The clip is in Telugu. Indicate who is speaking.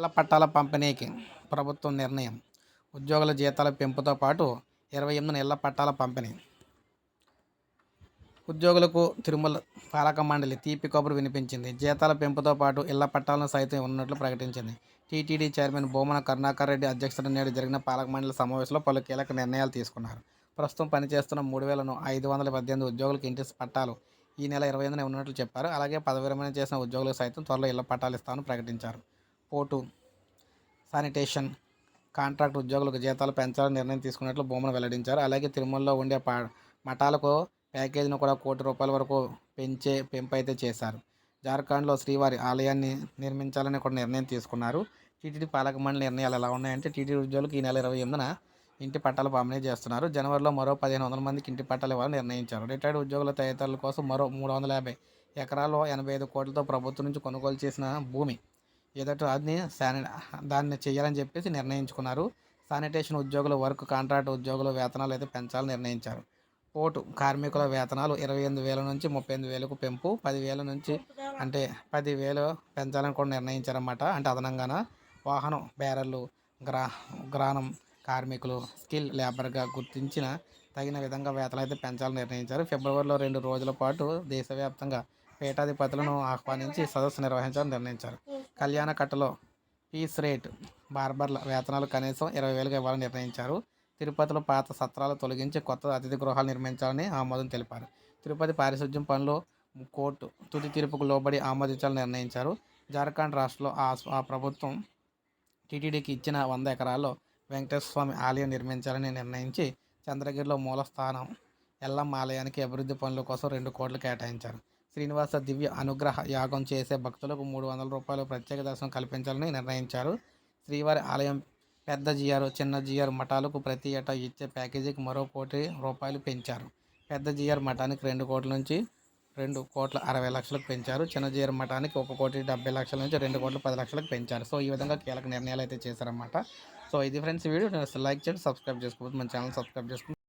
Speaker 1: ఇళ్ళ పట్టాల పంపిణీకి ప్రభుత్వం నిర్ణయం. ఉద్యోగుల జీతాల పెంపుతో పాటు ఇరవై ఎనిమిదిన ఇళ్ళ పట్టాల పంపిణీ. ఉద్యోగులకు తిరుమల పాలక మండలి తీపి కబురు వినిపించింది. జీతాల పెంపుతో పాటు ఇళ్ళ పట్టాలను సైతం ఉన్నట్లు ప్రకటించింది. టీటీడీ చైర్మన్ బోమన కరుణాకర్ రెడ్డి అధ్యక్షతన నేడు జరిగిన పాలక మండలి సమావేశంలో పలు కీలక నిర్ణయాలు తీసుకున్నారు. ప్రస్తుతం పనిచేస్తున్న మూడు వేలను ఐదు వందల పద్దెనిమిది ఉద్యోగులకు ఇంటి పట్టాలు ఈ నెల ఇరవై ఎనిమిదిన ఉన్నట్లు చెప్పారు. అలాగే పదవి విరమణ చేసిన ఉద్యోగులకు సైతం త్వరలో ఇళ్ళ పట్టాలు ఇస్తామని ప్రకటించారు. పోటు శానిటేషన్ కాంట్రాక్ట్ ఉద్యోగులకు జీతాలు పెంచాలని నిర్ణయం తీసుకున్నట్లు భూమన వెల్లడించారు. అలాగే తిరుమలలో ఉండే పా మఠాలకు ప్యాకేజీని కూడా కోటి రూపాయల వరకు పెంచే పెంపు అయితే చేశారు. జార్ఖండ్లో శ్రీవారి ఆలయాన్ని నిర్మించాలని కూడా నిర్ణయం తీసుకున్నారు. టీటీడీ పాలక మండలి నిర్ణయాలు ఎలా ఉన్నాయంటే టీటీడీ ఉద్యోగులకు ఈ నెల ఇరవై ఎనిమిదిన ఇంటి పట్టాలు పంపిణీ చేస్తున్నారు. జనవరిలో మరో పదిహేను వందల మందికి ఇంటి పట్టాలు ఇవ్వాలని నిర్ణయించారు. రిటైర్డ్ ఉద్యోగుల తదితరుల కోసం మరో మూడు వందల యాభై ఎకరాల్లో ఎనభై ఐదు కోట్లతో ప్రభుత్వం నుంచి కొనుగోలు చేసిన భూమి ఏదైతే అది శాని దాన్ని చేయాలని చెప్పేసి నిర్ణయించుకున్నారు. శానిటేషన్ ఉద్యోగుల వర్క్ కాంట్రాక్ట్ ఉద్యోగుల వేతనాలు అయితే పెంచాలని నిర్ణయించారు. పోటు కార్మికుల వేతనాలు ఇరవై ఎనిమిది వేల నుంచి ముప్పై ఎనిమిది వేలకు పెంపు పదివేల నుంచి అంటే పదివేలు పెంచాలని కూడా నిర్ణయించారన్నమాట. అంటే అదనంగాన? వాహనం బేరర్లు గ్రా గ్రానం కార్మికులు స్కిల్ లేబర్గా గుర్తించిన తగిన విధంగా వేతనాలు అయితే పెంచాలని నిర్ణయించారు. ఫిబ్రవరిలో రెండు రోజుల పాటు దేశవ్యాప్తంగా పీఠాధిపతులను ఆహ్వానించి సదస్సు నిర్వహించాలని నిర్ణయించారు. కళ్యాణ కట్టలో పీస్ రేట్ బార్బర్ల వేతనాలు కనీసం ఇరవై వేలుగా ఇవ్వాలని నిర్ణయించారు. తిరుపతిలో పాత సత్రాలు తొలగించి కొత్త అతిథి గృహాలు నిర్మించాలని ఆమోదం తెలిపారు. తిరుపతి పారిశుద్ధ్యం పనులు కోర్టు తుది తీర్పుకు లోబడి ఆమోదించాలని నిర్ణయించారు. జార్ఖండ్ రాష్ట్రంలో ఆ ఆ ప్రభుత్వం టీటీడీకి ఇచ్చిన వంద ఎకరాల్లో వెంకటేశ్వర స్వామి ఆలయం నిర్మించాలని నిర్ణయించి చంద్రగిరిలో మూలస్థానం ఎల్లమ్మ ఆలయానికి అభివృద్ధి పనుల కోసం రెండు కోట్లు కేటాయించారు. శ్రీనివాస దివ్య అనుగ్రహ యాగం చేసే భక్తులకు మూడు వందల రూపాయలు ప్రత్యేక దర్శనం కల్పించాలని నిర్ణయించారు. శ్రీవారి ఆలయం పెద్ద జిఆర్ చిన్న జిఆర్ మఠాలకు ప్రతి ఏటా ఇచ్చే ప్యాకేజీకి మరో కోటి రూపాయలు పెంచారు. పెద్ద జిఆర్ మఠానికి రెండు కోట్ల నుంచి రెండు కోట్ల అరవై లక్షలకు పెంచారు. చిన్న జిఆర్ మఠానికి ఒక కోటి డెబ్బై లక్షల నుంచి రెండు కోట్ల పది లక్షలకు పెంచారు. సో ఈ విధంగా కీలక నిర్ణయాలు అయితే చేశారన్నమాట. సో ఇది ఫ్రెండ్స్ వీడియో. లైక్ చేయండి సబ్స్క్రైబ్ చేసుకోవచ్చు మన ఛానల్ సబ్స్క్రైబ్ చేసుకోండి.